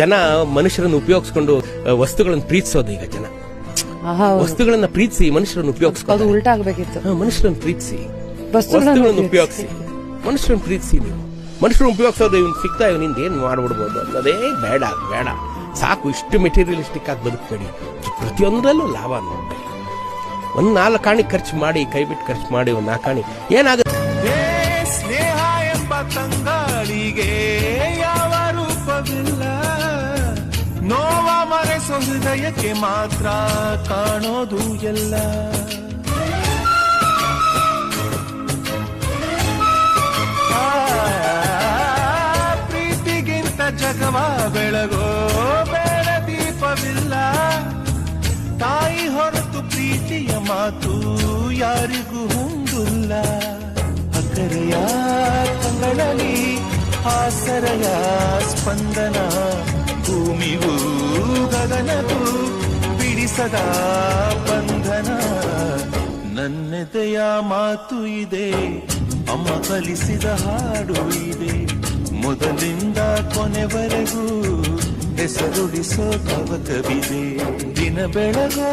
ಜನ ಮನುಷ್ಯರನ್ನು ಉಪಯೋಗಿಸ್ಕೊಂಡು ವಸ್ತುಗಳನ್ನು ಪ್ರೀತಿಸೋದು ಈಗ ಜನ. ವಸ್ತುಗಳನ್ನ ಪ್ರೀತಿಸಿ ಮನುಷ್ಯರನ್ನು ಉಪಯೋಗಿಸ್ಕೊಂಡು ಉಲ್ಟಾ ಆಗ್ಬೇಕಿತ್ತು ಮನುಷ್ಯರನ್ನು ಪ್ರೀತಿಸಿ. ವಸ್ತುಗಳನ್ನು ಉಪಯೋಗಿಸಿ. ಮನುಷ್ಯರನ್ನು ಪ್ರೀತಿಸಿ ನೀವು. ಮನುಷ್ಯರು ಉಪಯೋಗಿಸೋದು ಇವ್ನು ಸಿಗ್ತಾ ಇವನಿಂದ ಏನ್ ಮಾಡ್ಬಿಡ್ಬೋದು ಅನ್ನೋದೇ ಬೇಡ ಬೇಡ. ಸಾಕು ಇಷ್ಟು ಮೆಟೀರಿಯಲಿಸ್ಟಿಕ್ ಆಗಿ ಬದುಕಬೇಡಿ. ಪ್ರತಿಯೊಂದರಲ್ಲೂ ಲಾಭ ನೋಡ್ಬೇಕು. ಒಂದ್ ನಾಲ್ಕು ಕಾಣಿ ಖರ್ಚು ಮಾಡಿ ಕೈ ಬಿಟ್ಟು ಖರ್ಚು ಮಾಡಿ ಒಂದ್ ನಾಲ್ಕು ಕಾಣಿ. ಏನಾಗುತ್ತೆ? ಹೃದಯಕ್ಕೆ ಮಾತ್ರ ಕಾಣೋದು ಎಲ್ಲ. ಪ್ರೀತಿಗಿಂತ ಜಗವ ಬೆಳಗೋ ಬೇಡ ದೀಪವಿಲ್ಲ. ತಾಯಿ ಹೊರತು ಪ್ರೀತಿಯ ಮಾತು ಯಾರಿಗೂ ಹೊಂದಿಲ್ಲ ಅಕ್ಕರೆಯ ಕಂಗಳಲ್ಲಿ ಆಸರೆಯ ಸ್ಪಂದನ. ಗಗನಗೂ ಬಿಡಿಸದ ಬಂಧನ. ನನ್ನೆದೆಯ ಮಾತು ಇದೆ, ಅಮ್ಮ ಕಲಿಸಿದ ಹಾಡು ಇದೆ. ಮೊದಲಿಂದ ಕೊನೆವರೆಗೂ ಹೆಸರುಡಿಸೋ ತವಕವಿದೆ ದಿನ ಬೆಳಗೋ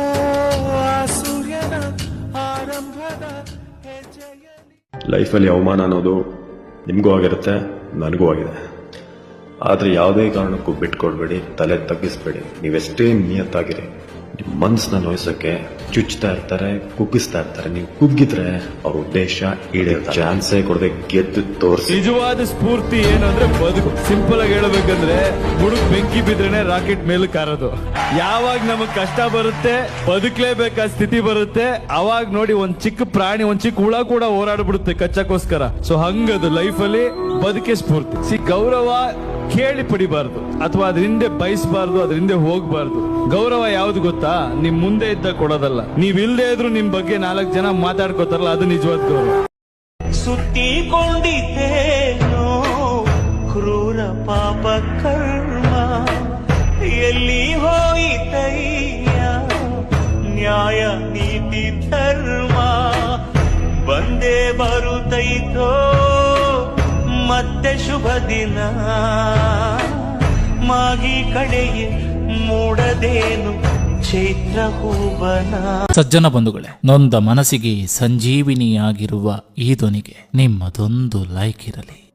ಸೂರ್ಯನ ಆರಂಭದ ಲೈಫಲ್ಲಿ ಅವಮಾನ ಅನ್ನೋದು ನಿಮಗೂ ಆಗಿರುತ್ತೆ, ನನಗೂ ಆಗಿದೆ. ಆದರೆ ಯಾವುದೇ ಕಾರಣಕ್ಕೂ ಬಿಟ್ಕೊಡ್ಬೇಡಿ, ತಲೆ ತಗ್ಗಿಸ್ಬೇಡಿ. ನೀವೆಷ್ಟೇ ನಿಯತ್ತಾಗಿರಿ. ನಿಮ್ಮ ಮನಸ್ಸನ್ನ ನೋಯಿಸೋಕ್ಕೆ ಚುಚ್ತಾ ಇರ್ತಾರೆ, ಕುಗ್ಗಿಸ್ತಾ ಇರ್ತಾರೆ. ನೀವು ಕುಗ್ಗಿದ್ರೆ ಅವ್ರ ಉದ್ದೇಶ ಈಡೇರ್ತಾರೆ. ಚಾನ್ಸೇ ಕೊಡದೆ ಗೆದ್ದು ತೋರಿಸಿ. ನಿಜವಾದ ಸ್ಫೂರ್ತಿ ಏನಂದ್ರೆ ಬದುಕು. ಸಿಂಪಲ್ ಆಗಿ ಹೇಳ್ಬೇಕಂದ್ರೆ ಹುಡುಗ ಬೆಂಕಿ ಬಿದ್ರೇನೆ ರಾಕೆಟ್ ಮೇಲೆ ಕಾರೋದು. ಯಾವಾಗ ನಮಗ್ ಕಷ್ಟ ಬರುತ್ತೆ, ಬದುಕಲೇಬೇಕಾದ ಸ್ಥಿತಿ ಬರುತ್ತೆ, ಅವಾಗ ನೋಡಿ ಒಂದ್ ಚಿಕ್ಕ ಪ್ರಾಣಿ, ಒಂದ್ ಚಿಕ್ಕ ಹುಳ ಕೂಡ ಓಡಾಡ್ಬಿಡುತ್ತೆ ಕಚ್ಚಕ್ಕೋಸ್ಕರ. ಸೊ ಹಂಗದು ಲೈಫ್ ಅಲ್ಲಿ ಬದುಕೆ ಸ್ಫೂರ್ತಿ. ಸಿ ಗೌರವ ಕೇಳಿ ಪಡಿಬಾರ್ದು ಅಥವಾ ಅದ್ರ ಹಿಂದೆ ಬಯಸಬಾರ್ದು ಅದ್ರ ಹೋಗ್ಬಾರ್ದು. ಗೌರವ ಯಾವ್ದು ಗೊತ್ತಾ? ನಿಮ್ ಮುಂದೆ ಇದ್ದ ಕೊಡೋದಲ್ಲ. ನೀವ್ ಇಲ್ದೇ ಇದ್ರು ನಿಮ್ ಬಗ್ಗೆ ನಾಲ್ಕು ಜನ ಮಾತಾಡ್ಕೋತಾರಲ್ಲ, ಅದು ನಿಜವಾದ ಗೌರವ. ಸುತ್ತಿಕೊಂಡಿದ್ದೇನೋ ಕ್ರೂರ ಪಾಪ ಕರ್ಮ. ಎಲ್ಲಿ ಹೋಯಿತಯ್ಯ ನ್ಯಾಯ, ನೀತಿ, ಧರ್ಮ? ಬಂದೇ ಬರುತ್ತೈತೋ ಮತ್ತೆ ಶುಭ ದಿನ. ಮಾಗಿ ಕಡೆಗೆ ಮೂಡದೇನು ಚೈತ್ರ ಹೂಬನ ಸಜ್ಜನ ಬಂಧುಗಳೇ, ನೊಂದ ಮನಸ್ಸಿಗೆ ಸಂಜೀವಿನಿಯಾಗಿರುವ ಈ ಧ್ವನಿಗೆ ನಿಮ್ಮದೊಂದು ಲೈಕ್ ಇರಲಿ.